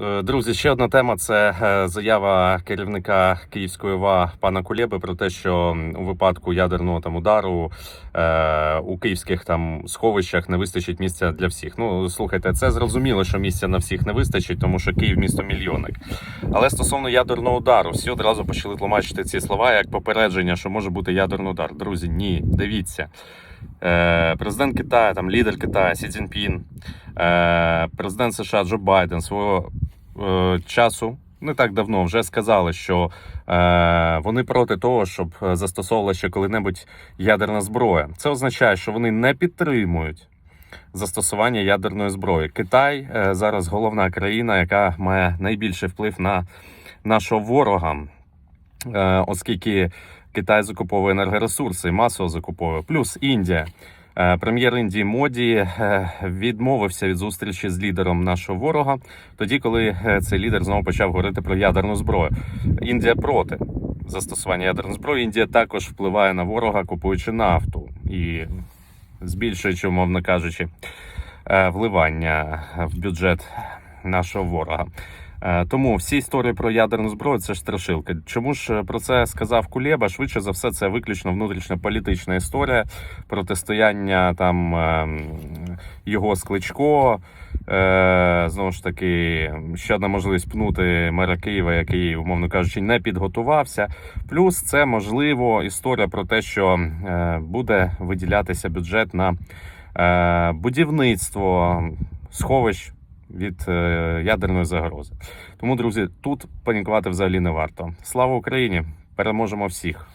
Е, Друзі, ще одна тема це е, заява керівника Київської ОВА пана Кулєби про те, що у випадку ядерного там удару е, у київських там сховищах не вистачить місця для всіх. Ну слухайте, це зрозуміло, що місця на всіх не вистачить, тому що Київ місто мільйонник. Але стосовно ядерного удару, всі одразу почали тлумачити ці слова як попередження, що може бути ядерний удар. Друзі, ні, дивіться. Е, Президент Китаю, там лідер Китаю Сі Цзіньпін, президент США Джо Байден свого часу. Не так давно вже сказали, що е, вони проти того, щоб е, застосовувала ще коли-небудь ядерна зброя. Це означає, що вони не підтримують застосування ядерної зброї. Китай е, зараз головна країна, яка має найбільший вплив на нашого ворога, е, оскільки Китай закуповує енергоресурси, масово закуповує. Плюс Індія. Е, Прем'єр Індії Моді е, відмовився від зустрічі з лідером нашого ворога, тоді, коли е, цей лідер знову почав говорити про ядерну зброю. Індія проти застосування ядерної зброї. Індія також впливає на ворога, купуючи нафту і збільшуючи, умовно кажучи, вливання в бюджет нашого ворога. Е, Тому всі історії про ядерну зброю це ж страшилка. Чому ж про це сказав Кулєба? Швидше за все, це виключно внутрішня політична історія протистояння там ем, його з Кличко. Е, Знову ж таки, ще одна можливість пнути мера Києва, який, умовно кажучи, не підготувався. Плюс це можливо історія про те, що е, буде виділятися бюджет на е, будівництво сховищ від е, ядерної загрози. Тому, друзі, тут панікувати взагалі не варто. Слава Україні! Переможемо всіх!